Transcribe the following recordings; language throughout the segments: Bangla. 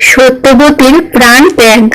সত্যবতীর প্রাণ ত্যাগ।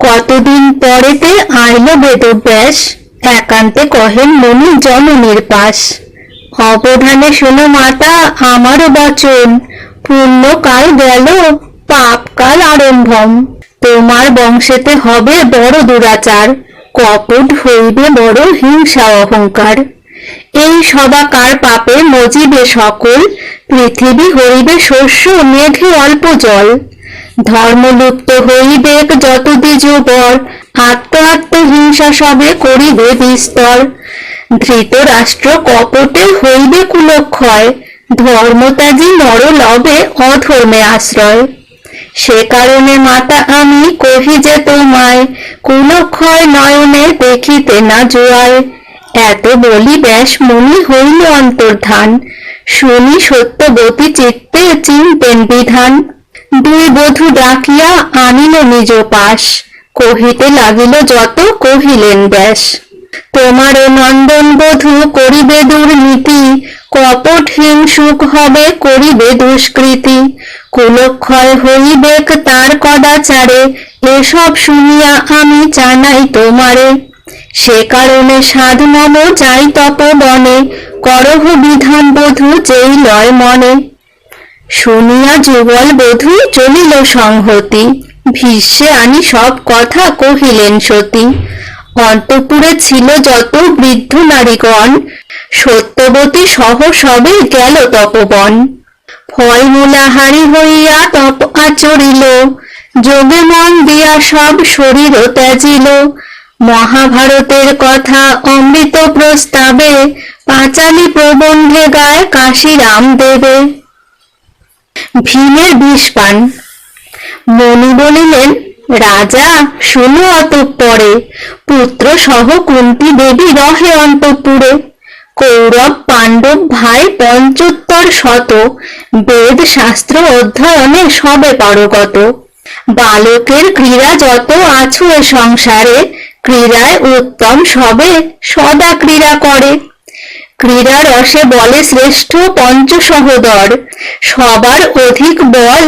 কতদিন পরেতে আইল বেদব্যাস একান্তে কহেন মনি জননীর পাশ। অবধানে শোনো মাতা আমারও বচন পুণ্যকাল গেল পাপকাল আরম্ভম। তোমার বংশেতে হবে বড় দুরাচার, কপট হইবে বড় হিংসা অহংকার। এই সবাকার পাপে মজিবে সকল, পৃথিবী হইবে শস্য মেঘে অল্প জল। ধর্মলুপ্ত হইবে যত দ্বিজবর আত্ম আত্মহিংসা সবে করিবে বিস্তর। ধৃতরাষ্ট্র কপটে হইবে কুলক্ষয়, ধর্মত্যাগী নর লবে অধর্মে আশ্রয়। সে কারণে মাতা আমি কহি যে তোমায়, কুলক্ষয় নয়নে দেখিতে না জোয়ায়। এত বলি ব্যাস মনি হইল অন্তর্ধান। শুনি সত্যবতী চিত্তে চিনতেন বিধান। দুই বধূ ডাকিয়া আনিল নিজ পাশ। কহিতে লাগিল, যত কহিলেন ব্যাস। তোমার নন্দন বধূ করিবে দুর্নীতি, কপট হিংসুক হবে করিবে দুষ্কৃতি। কুলক্ষয় হইবেক তার কদাচারে, এসব শুনিয়া আমি জানাই তোমারে। সে কারণে সাধু মম যাই তপবনে করহ বিধান বধূ যেই লয় মনে। শুনিয়া যুগল বধূ চলিল সংহতি, ভীষ্মে আনি সব কথা কহিলেন সতী। অন্তপুরে ছিল যত বৃদ্ধ নারীগণ, সত্যবতী সহ সবে গেল তপবন। ফল মূলাহারি হইয়া তপ আচরিল, যোগে মন দিয়া সব শরীর ত্যাজিল মহাভারতের কথা অমৃত প্রস্তাবে পাঁচালী প্রবন্ধে গায় কাশিরাম দেবে ভীমের বিষ পান। মণি বলিলেন, রাজা, শুনো অতঃপরে, পুত্র সহ কুন্তি দেবী রহে অন্তপুরে। কৌরব, পাণ্ডব, ভাই, পঞ্চোত্তর শত, বেদ, শাস্ত্র অধ্যয়নে সবে পারগত। বালকের ক্রীড়া যত আছো এ সংসারে ক্রীড়ায় উত্তম সবে সদা ক্রীড়া করে। ক্রীড়া রসে বলে শ্রেষ্ঠ পঞ্চ সহদর সবার অধিক বল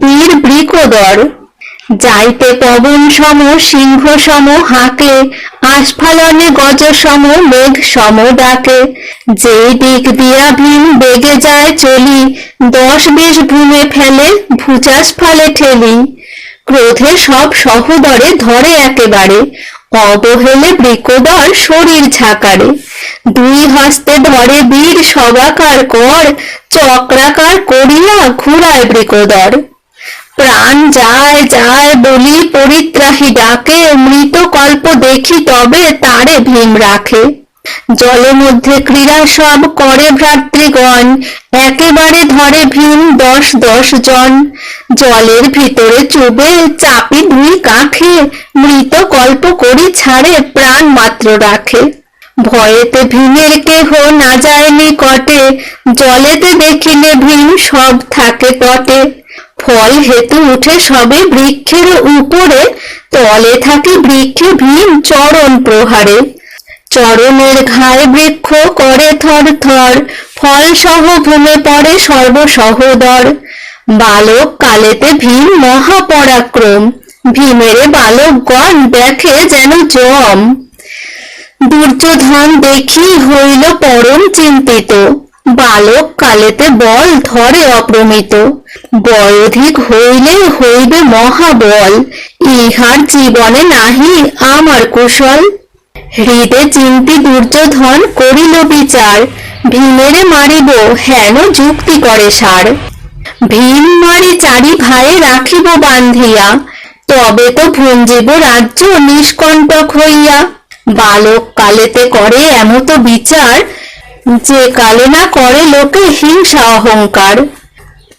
বীর বৃকদর। যাইতে পবন সম, সিংহ সম হাকে আস্ফালনে গজ সম, মেঘ সম ডাকে। যেই দিক দিয়া ভীম বেগে যায় চলি, দশ বিশ ভূমে ফেলে ভুজাস্ফালে ঠেলি। ক্রোধে সব সহদরে ধরে একেবারে অবহেলে বৃকদর শরীর ঝাঁকারে। দুই হস্তে ধরে বীর সবাকার কর, চক্রাকার করিয়া ঘুরায় বৃকদর। প্রাণ যায় যায় বলি পরিত্রাহী ডাকে, মৃত কল্প দেখি তবে তারে ভীম রাখে। জলের মধ্যে ক্রীড়া সব করে ভ্রাতৃগণ, একেবারে ধরে ভীম দশ দশ জন। জলের ভিতরে চুবে চাপি দুই কাখে, মৃত কল্প করি ছাড়ে প্রাণ মাত্র রাখে। ভয়েতে ভীমের কেহ না যায় নিকটে, জলেতে দেখিলে ভীম সব থাকে তটে ফল হেতু উঠে সবে বৃক্ষের উপরে, তলে থাকে বৃক্ষে ভীম চরণ প্রহারে। চরণের ঘায় বৃক্ষ করে থর থর ফল সহ ভূমে পড়ে সর্বসহদর। বালক কালেতে ভীম মহাপরাক্রম, ভীমেরে বালকগণ দেখে যেন জম। দুর্যোধন দেখি হইল পরম চিন্তিত, বালক কালেতে বল ধরে অপ্রমিত। বয়ধিক হইলে হইবে মহাবল, ইহার জীবনে নাহি আমার কুশল। হৃদে চিন্তি দুর্যোধন করিল বিচার, ভীমেরে মারিব হেন যুক্তি করে সার। ভীম মারি চারি ভাই রাখিব বান্ধিয়া, তবে তো ভঞ্জিব রাজ্য নিষ্কণ্টক হইয়া। বালক কালেতে করে এমত বিচার, যে কালে না করে লোকে হিংসা অহংকার।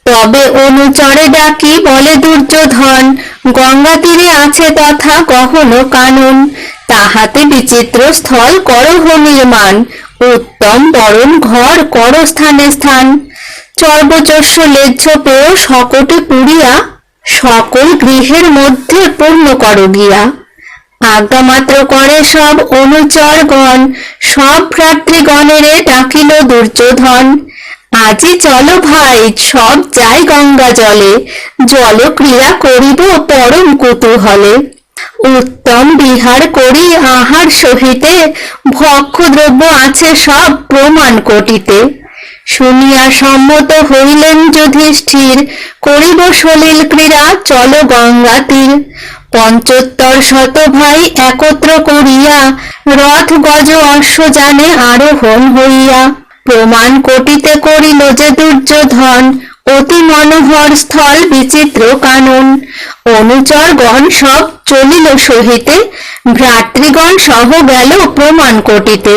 তবে অনুচরে ডাকি বলে দুর্যোধন, গঙ্গা তীরে আছে তথা গহন কানন। তাহাতে বিচিত্র স্থল করহ নির্মাণ, উত্তম বরণ ঘর কর স্থানে স্থান। চর্বচস্য লেজ্জ পেয় সকটে পুরিয়া সকল গৃহের মধ্যে পূর্ণ কর গিয়া। আজ্ঞা মাত্র করে সব অনুচরগণ, সব ভ্রাতৃগণেরে ডাকিল দুর্যোধন। আজি চলো ভাই, সব যাই গঙ্গা জলে জল ক্রিয়া করিব পরম কুতূহলে। উত্তম বিহার করি আহার সহিতে ভক্ষ দ্রব্য আছে সব প্রমাণ কোটিতে। শুনিয়া সম্মত হইলেন যুধিষ্ঠির, করিব সলিল ক্রীড়া, চল গঙ্গা তীর। পঞ্চোত্তর শত ভাই একত্র করিয়া, রথ গজ অশ্ব জানে আরোহণ হইয়া, প্রমাণ কোটিতে করিল যে দুর্যোধন অতি মনোহর স্থল বিচিত্র কানন। অনুচরগণ সব চলিল সহিতে, ভ্রাতৃগণ সহ গেল প্রমাণ কোটিতে।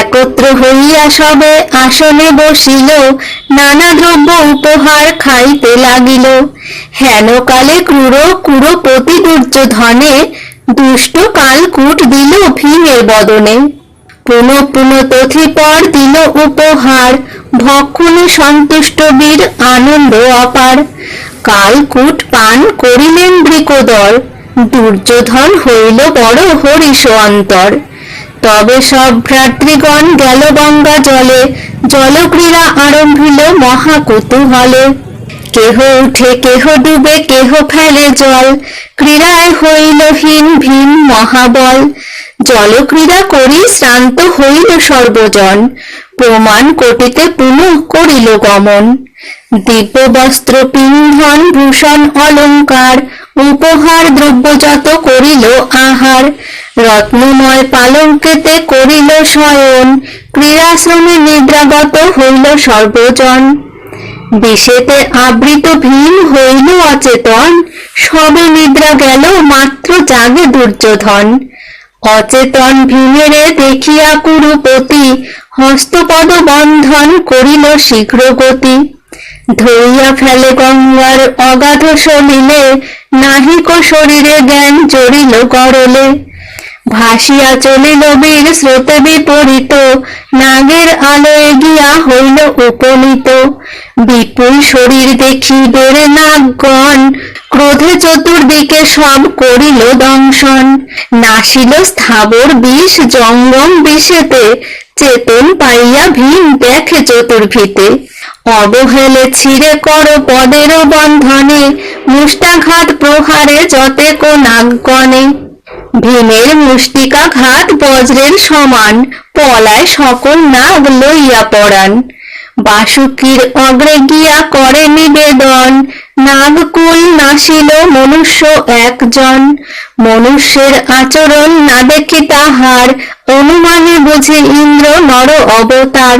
একত্র হইয়া সবে আসনে বসিল, নানা দ্রব্য উপহার খাইতে লাগিল। হেনকালে ক্রূর কুরপতি দুর্যোধনে দুষ্ট কালকুট দিল ভীমের বদনে। পুনঃ পুনঃ তথিপর দিল উপহার, ভক্ষণে সন্তুষ্ট বীর আনন্দ অপার। কালকূট পান করিলেন বৃকোদর দুর্যোধন হইল বড় হরিষ অন্তর তবে সব ভ্রাতৃগণ গেল গঙ্গা জলে জলক্রীড়া আরম্ভিল মহাকুতূহলে। কেহ উঠে, কেহ ডুবে, কেহ ফেলে জল, ক্রীড়ায় হইলহীন ভীম মহাবল। জলক্রীড়া করি শ্রান্ত হইল সর্বজন। প্রমাণ কোটিতে পুনঃ করিল গমন। দিব্য বস্ত্র পিন্ধন, ভূষণ অলঙ্কার উপহার দ্রব্য করিল আহার। রত্নময় পালঙ্কেতে করিল শয়ন, ক্রীড়াশ্রমে নিদ্রাগত হইল সর্বজন। বিষেতে আবৃত ভীম হইল অচেতন, সবে নিদ্রা গেল মাত্র জাগে দুর্যোধন। অচেতন ভীমেরে দেখিয়া কুরুপতি হস্তপদ বন্ধন করিল শীঘ্র গতি ধরিয়া ফেলে গঙ্গার অগাধ সলিলে নাহিক শরীরে জ্ঞান জড়িল গরলে। ভাসিয়া চলিল বীর স্রোতে বিপরীত, নাগের আলোয় গিয়া হইল উপনীত। বিপুল শরীর দেখি বেড়ে নাগগণ, ক্রোধে চতুর্দিকে সব করিল দংশন। নাসিল স্থাবর বিষ জঙ্গম বিষেতে, চেতন পাইয়া ভীম দেখে চতুর্ভিতে। অবহেলে ছিঁড়ে কর পদের বন্ধনে, মুষ্টাঘাত প্রহারে যতে কো নাগগণে। ভীমের মুষ্টিকাঘাত বজ্রের সমান, পলায় সকল নাগ লইয়া পড়ান বাসুকীর অগ্রে গিয়া করে নিবেদন নাগকুল নাসিল মনুষ্য একজন। মনুষ্যের আচরণ না দেখি তাহার, অনুমানে বুঝে ইন্দ্র নর অবতার।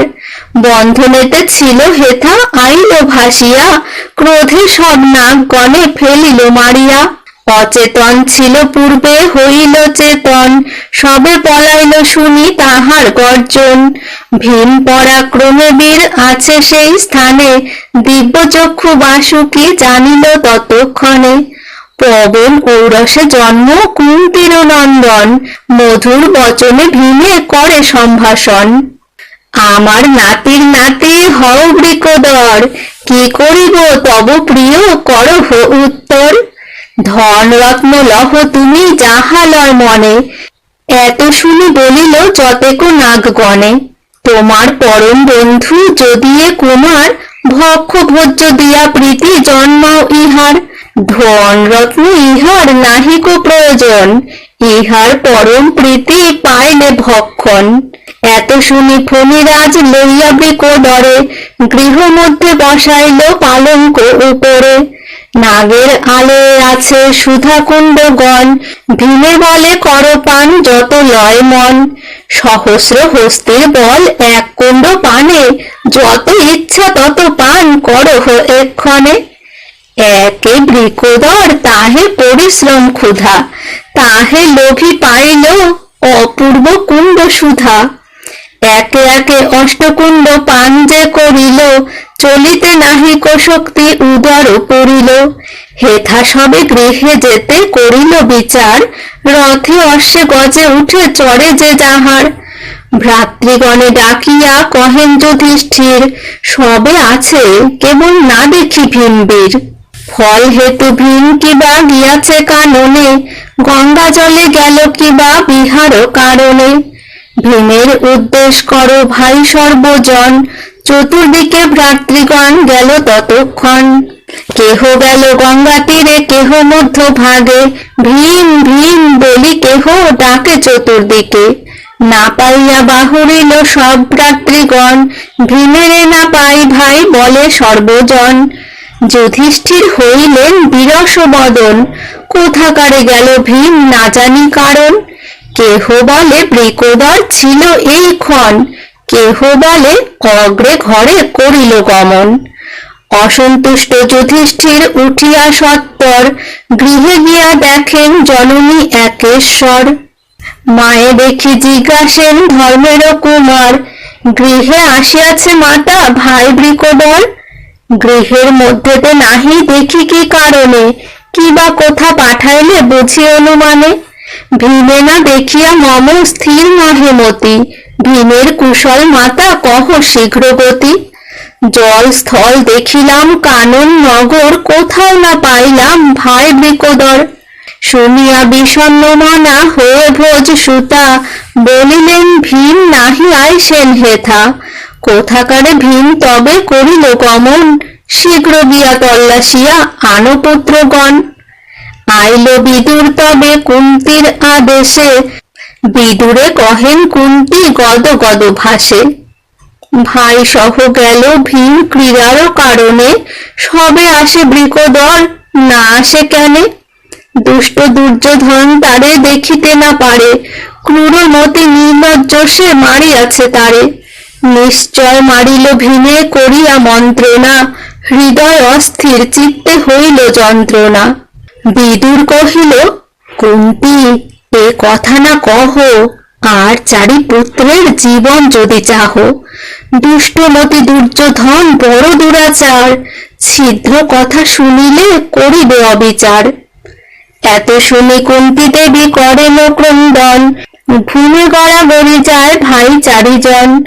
বন্ধনেতে ছিল হেথা, আইল ভাসিয়া, ক্রোধে সব নাগ গণে ফেলিল মারিয়া। অচেতন ছিল পূর্বে, হইল চেতন। সবে পলাইল শুনি তাহার গর্জন। ভীম পরাক্রমে বীর আছে সেই স্থানে। দিব্যচক্ষু বাসুকি জানিল ততক্ষণে। পবন ঔরসে জন্ম কুন্তির নন্দন মধুর বচনে ভীমে করে সম্ভাষণ। আমার নাতির নাতি, হও বৃকদর। কি করিব তব প্রিয় করহ উত্তর। ধন রত্ন লহ তুমি যাহা লয় মনে, এত শুনি বলিল যতেক নাগগণে, তোমার পরম বন্ধু যদি এ কুমার ভক্ষ ভোজ্য দিয়া প্রীতি জন্মাও ইহার ধন রত্ন ইহার নাহিক প্রয়োজন, ইহার পরম প্রীতি পাইলে ভক্ষণ। এত শুনি ফণিরাজ লইয়া বৃক ডরে গৃহ মধ্যে বসাইল পালঙ্ক উপরে। নাগের আলোয় আছে সুধা কুণ্ডগণ ভীমে বলে করপান যত লয় মন। সহস্র হস্তির বল এক কুণ্ড পানে, যত ইচ্ছা তত পান করহ এক্ষণে। একে বৃকোদর তাহে পরিশ্রম ক্ষুধা, তাহে লোভী পাইল অপূর্ব কুণ্ড সুধা। একে একে অষ্টকুণ্ড পান যে করিল, চলিতে নাহিক শক্তি উদর পড়িল হেথা সবে গৃহে যেতে করিল বিচার, রথে অশ্বে গজে উঠে চড়ে যে যাহার। ভ্রাতৃগণে ডাকিয়া কহেন যুধিষ্ঠির, সবে আছে, কেবল না দেখি ভীমবীর ফল হেতু ভীম কিবা গিয়াছে কাননে, গঙ্গা জলে গেল কিবা বিহার কারণে। ভীমের উদ্দেশ করো ভাই সর্বজন। চতুর্দিকে ভ্রাতৃগণ গেল ততক্ষণ। কেহ গেল গঙ্গা তীরে, কেহ মধ্য ভাগে ভীম ভীম বলি কেহ ডাকে চতুর্দিকে। না পাইয়া বাহুরিল সব ভ্রাতৃগণ। ভীমেরে না পাই ভাই বলে সর্বজন। যুধিষ্ঠির হইলেন বিরস বদন। কোথাকারে গেল ভীম না জানি কারণ। কেহ বলে বৃকোদর ছিল এই ক্ষণ। কেহ বলে অগ্রে ঘরে করিল গমন। অসন্তুষ্ট যুধিষ্ঠির উঠিয়া সত্তর, গৃহে গিয়া দেখেন জননী একেশ্বর। মায়ে দেখি জিজ্ঞাসেন, ধর্মের কুমার, গৃহে আসিয়াছে মাতা, ভাই বৃকোদর গৃহের মধ্যেতে নাহি, দেখি কি কারণে? কি বা কোথা পাঠাইলে বুঝি অনুমানে? ভীমে না দেখিয়া মম স্থির নহে মতি। ভীমের কুশল মাতা কহ শীঘ্র গতি জল স্থল দেখিলাম, কানন নগর কোথাও না পাইলাম, ভাই বৃকোদর। শুনিয়া বিষণ্ণ মনা হয়ে ভোজ সুতা, বলিলেন ভীম নাহি আইসেন হেথা। কোথাকারে ভীম তবে করিল গমন, শীঘ্র গিয়া তল্লাশিয়া আনো পুত্রগণ আইল বিদুর তবে কুন্তির আদেশে। বিদুরে কহেন কুন্তি গদ গদ ভাসে। ভাই সহ গেল ভীম ক্রীড়ারও কারণে। সবে আসে বৃকোদর, না আসে কেনে। দুষ্ট দুর্যোধন তারে দেখিতে না পারে। ক্রূরমতি নির্লজ্জ সে মারিয়াছে তারে। নিশ্চয় মারিল ভীমে করিয়া মন্ত্রণা। হৃদয় অস্থির চিত্তে হইল যন্ত্রণা। বিদুর কহিল, কুন্তি, এ কথা না কহ, আর চারি পুত্রের জীবন যদি চাহ। দুষ্টমতি দুর্যোধন বড় দুরাচার, ছিদ্র কথা শুনিলে করিবে অবিচার। এত শুনি কুন্তি দেবী করেন ক্রন্দন ভূমি গড়া গড়ি যায় ভাই চারিজন।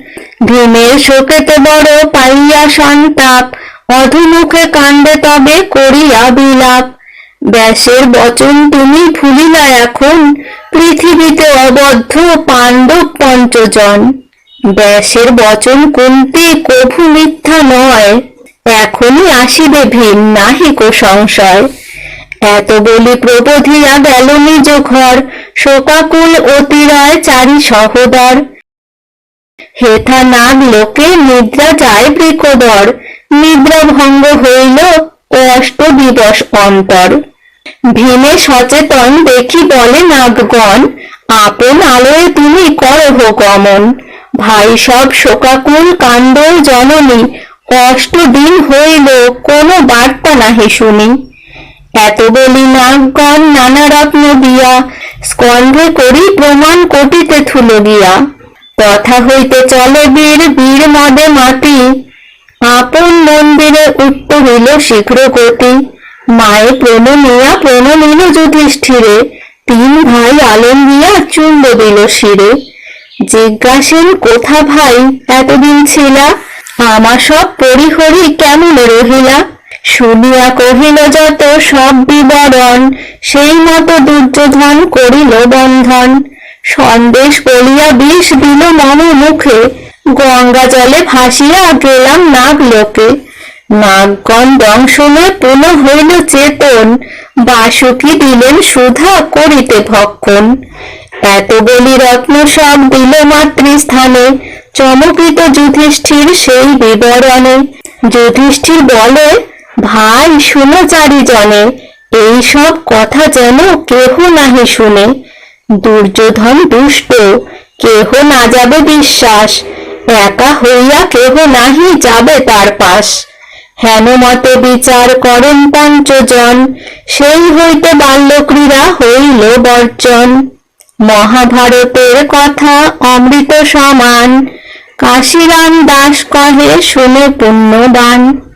ভীমের শোকেতে বড় পাইয়া সন্তাপ, অধুমুখে কান্দে তবে করিয়া বিলাপ। ব্যাসের বচন তুমি ভুলিলা এখন। পৃথিবীতে অবদ্ধ পাণ্ডব পঞ্চজন। ব্যাসের বচন কুন্তি কভু মিথ্যা নয়। এখনই আসিবে ভীম কো সংশয়। এত বলি প্রবোধিয়া গেল নিজ ঘর। শোকাকুল অতিরয় চারি সহদর। হেথা নাগ লোকে নিদ্রা যায় বৃকদর। নিদ্রা ভঙ্গ হইল অষ্ট দিবস অন্তর। ভীমে সচেতন দেখি বলে নাগগণ, আপন আলোয় তুমি করহ গমন। ভাই সব শোকাকুল কাণ্ড জননী অষ্ট দিন হইল, কোনো বার্তা নাহি শুনি। এত বলি নাগগণ নানা রত্ন দিয়া, স্কন্ধে করি প্রমাণ কোটিতে থুলো গিয়া। কথা হইতে চলে বীর বীর মদে মাতি আপন মন্দিরে উত্তর হইল শীঘ্র গতি মায়ে প্রণমিয়া প্রণমিল যুধিষ্ঠিরে। তিন ভাই আলম দিয়া চুম্ব দিল শিরে। জিজ্ঞাসেন, কোথা ভাই? এতদিন ছিলা? আমার সব পরিহরি কেমন রহিলা? শুনিয়া কহিল, যত সব বিবরণ, সেই মতো দুর্যোধন করিল বন্ধন। সন্দেশ বলিয়া বিষ দিল মম মুখে। গঙ্গা জলে ভাসিয়া গেলাম নাগ লোকে নাগগণ দংশনে পুনঃ হইল চেতন, বাসুকি দিলেন সুধা করিতে ভক্ষণ। এত বলি রত্ন সব দিল মাতৃস্থানে, চমকিত যুধিষ্ঠির সেই বিবরণে। যুধিষ্ঠির বলে, ভাই, শুনো চারিজনে, এই সব কথা যেন কেহ নাহি শুনে। দুর্যোধন দুষ্ট, কেহ না যাবে বিশ্বাস, একা হইয়া কেহ নাহি যাবে তার পাশ। হেন মতে বিচার করেন পঞ্চজন। সেই হইতে বাল্যক্রীড়া হইল বর্জন। মহাভারতের কথা অমৃত সমান। কাশীরাম দাস কহে, শুনে পুণ্যবান।